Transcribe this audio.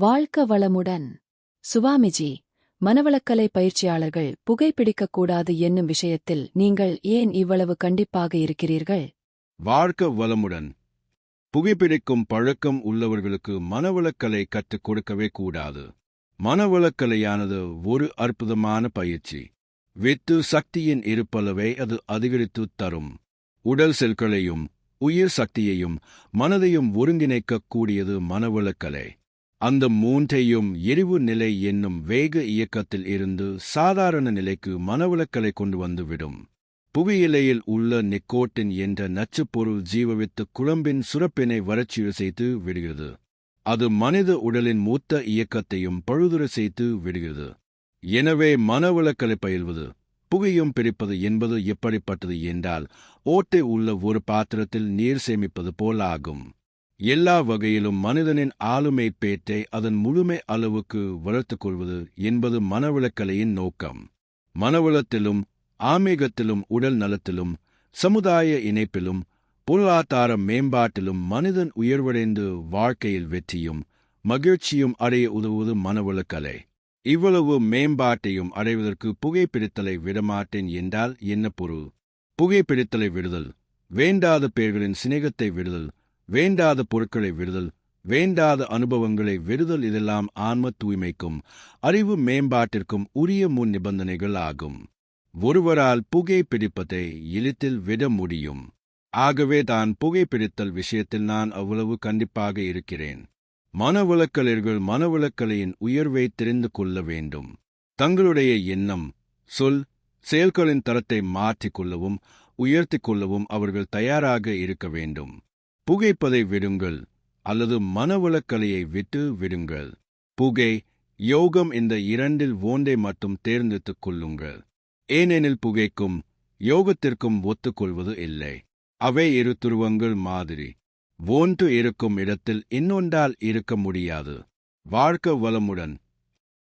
வாழ்க்க வளமுடன் சுவாமிஜி மனவளக்கலை பயிற்சியாளர்கள் புகைப்பிடிக்கக் கூடாது என்னும் விஷயத்தில் நீங்கள் ஏன் இவ்வளவு கண்டிப்பாக இருக்கிறீர்கள்? வாழ்க்க வளமுடன் புகைப்பிடிக்கும் பழக்கம் உள்ளவர்களுக்கு மனவளக்கலை கற்றுக் கொடுக்கவே கூடாது. மனவளக்கலையானது ஒரு அற்புதமான பயிற்சி. வித்து சக்தியின் இருப்பளவை அது அதிகரித்து தரும். உடல் செல்களையும் உயிர் சக்தியையும் மனதையும் ஒருங்கிணைக்கக் கூடியது மனவளக்கலை. அந்த மூன்றையும் எரிவு நிலை என்னும் வேக இயக்கத்தில் இருந்து சாதாரண நிலைக்கு மனவளக்கலை கொண்டு வந்துவிடும். புவியிலையில் உள்ள நிக்கோட்டின் என்ற நச்சுப்பொருள் ஜீவவித்து குழம்பின் சுரப்பினை வறட்சிய செய்து விடுகிறது. அது மனித உடலின் மூத்த இயக்கத்தையும் பழுதுரை செய்து விடுகிறது. எனவே மனவிளக்கலை பயில்வது புகையும் பிரிப்பது என்பது எப்படிப்பட்டது என்றால் ஓட்டை உள்ள ஒரு பாத்திரத்தில் நீர் சேமிப்பது போலாகும். ஆகும் எல்லா வகையிலும் மனிதனின் ஆளுமை பேட்டை அதன் முழுமை அளவுக்கு வளர்த்துக் கொள்வது என்பது மனவளக்கலையின் நோக்கம். மனவளத்திலும் ஆன்மீகத்திலும் உடல் நலத்திலும் சமுதாய இணைப்பிலும் பொருளாதார மேம்பாட்டிலும் மனிதன் உயர்வடைந்து வாழ்க்கையில் வெற்றியும் மகிழ்ச்சியும் அடைய உதவுவது மனவளக்கலை. இவ்வளவு மேம்பாட்டையும் அடைவதற்கு புகைப்பிடித்தலை விடமாட்டேன் என்றால் என்ன பொருள்? புகைப்பிடித்தலை விடுதல். வேண்டாத பேர்களின் சிநேகத்தை விடுதல். வேண்டாத பொருட்களை விடுதல் வேண்டாத அனுபவங்களை விடுதல் இதெல்லாம் ஆன்ம தூய்மைக்கும் அறிவு மேம்பாட்டிற்கும் உரிய முன் நிபந்தனைகள் ஆகும். ஒருவரால் புகைப்பிடிப்பதை எளிதில் விட முடியும். ஆகவே தான் புகைப்பிடித்தல் விஷயத்தில் நான் அவ்வளவு கண்டிப்பாக இருக்கிறேன். மனவிளக்கலர்கள் மனவிளக்கலையின் உயர்வை தெரிந்து கொள்ள வேண்டும். தங்களுடைய எண்ணம் சொல் செயல்களின் தரத்தை மாற்றிக் கொள்ளவும் உயர்த்திக் கொள்ளவும் அவர்கள் தயாராக இருக்க வேண்டும். புகைப்பதை விடுங்கள் அல்லது மனவளக்கலையை விட்டு விடுங்கள். புகை யோகம் இந்த இரண்டில் ஓண்டை மட்டும் தேர்ந்தெடுத்துக் கொள்ளுங்கள். ஏனெனில் புகைக்கும் யோகத்திற்கும் ஒத்துக்கொள்வது இல்லை. அவை இரு துருவங்கள் மாதிரி. ஒன்று இருக்கும் இடத்தில் இன்னொன்றால் இருக்க முடியாது. வாழ்க்க வளமுடன்.